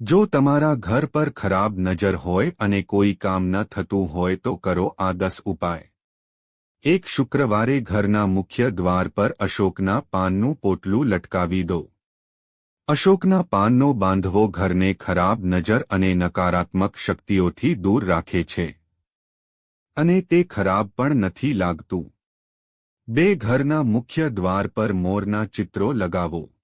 જો તમારા ઘર પર ખરાબ નજર હોય અને કોઈ કામ ન થતું હોય તો કરો આ દસ ઉપાય. એક શુક્રવારે ઘરના મુખ્ય દ્વાર પર અશોકના પાનનું પોટલું લટકાવી દો. અશોકના પાનનો બાંધવો ઘરને ખરાબ નજર અને નકારાત્મક શક્તિઓથી દૂર રાખે છે. અને તે ખરાબ પણ નથી લાગતું. બે ઘરના મુખ્ય દ્વાર પર મોરના ચિત્રો લગાવો.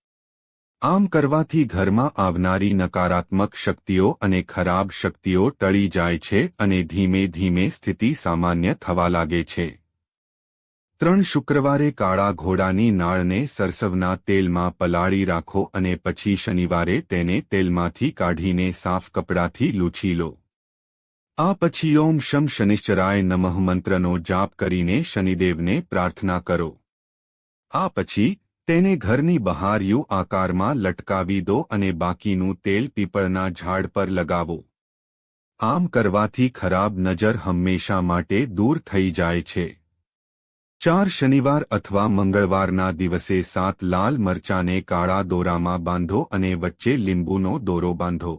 આમ કરવાથી ઘરમાં આવનારી નકારાત્મક શક્તિઓ અને ખરાબ શક્તિઓ ટળી જાય છે અને ધીમે ધીમે સ્થિતિ સામાન્ય થવા લાગે છે. ત્રણ શુક્રવારે કાળા ઘોડાની નાળને સરસવના તેલમાં પલાળી રાખો અને પછી શનિવારે તેને તેલમાંથી કાઢીને સાફ કપડાથી લૂછી લો. આ પછી ઓમ શમ શનિશ્ચરાય નમઃ મંત્રનો જાપ કરીને શનિદેવને પ્રાર્થના કરો. આ પછી તેને ઘરની બહાર યુ આકારમાં લટકાવી દો અને બાકીનું તેલ પીપળના ઝાડ પર લગાવો. આમ કરવાથી ખરાબ નજર હંમેશા માટે દૂર થઈ જાય છે. ચાર શનિવાર અથવા મંગળવારના દિવસે સાત લાલ મરચાને કાળા દોરામાં બાંધો અને વચ્ચે લીંબુનો દોરો બાંધો.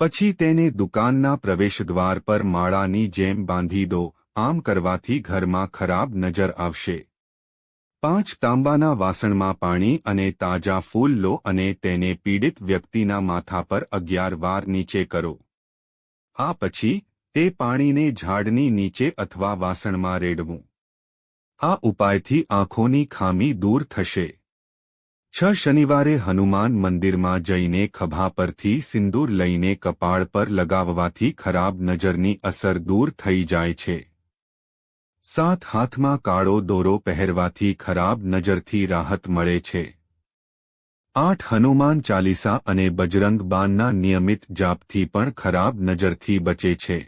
પછી તેને દુકાનના પ્રવેશદ્વાર પર માળાની જેમ બાંધી દો. આમ કરવાથી ઘરમાં ખરાબ નજર આવશે. પાંચ તાંબાના વાસણમાં પાણી અને તાજા ફૂલ લો અને તેને પીડિત વ્યક્તિના માથા પર અગિયાર વાર નીચે કરો. આ પછી, તે પાણીને ઝાડની નીચે અથવા વાસણમાં રેડવું. આ ઉપાયથી આંખોની ખામી દૂર થશે. છ શનિવારે હનુમાન મંદિરમાં જઈને ખભા પરથી સિંદૂર લઈને કપાળ પર લગાવવાથી ખરાબ નજરની અસર દૂર થઈ જાય છે. સાત હાથમાં કાળો દોરો પહેરવાથી ખરાબ નજરથી રાહત મળે છે. આઠ હનુમાન ચાલીસા અને બજરંગ બાનના નિયમિત જાપથી પણ ખરાબ નજરથી બચે છે.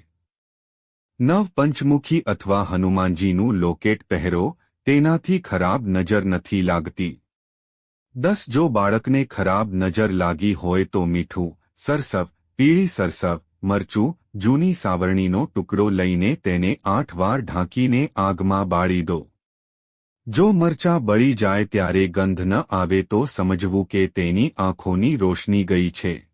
નવ પંચમુખી અથવા હનુમાનજીનું લોકેટ પહેરો, તેનાથી ખરાબ નજર નથી લાગતી. દસ જો બાળકને ખરાબ નજર લાગી હોય તો મીઠું, સરસવ, પીળી સરસવ મરચું, જૂની સાવરણીનો ટુકડો લઈને તેને આઠ વાર ઢાંકીને આગમાં બાળી દો. જો મરચાં બળી જાય ત્યારે ગંધ ન આવે તો સમજવું કે તેની આંખોની રોશની ગઈ છે.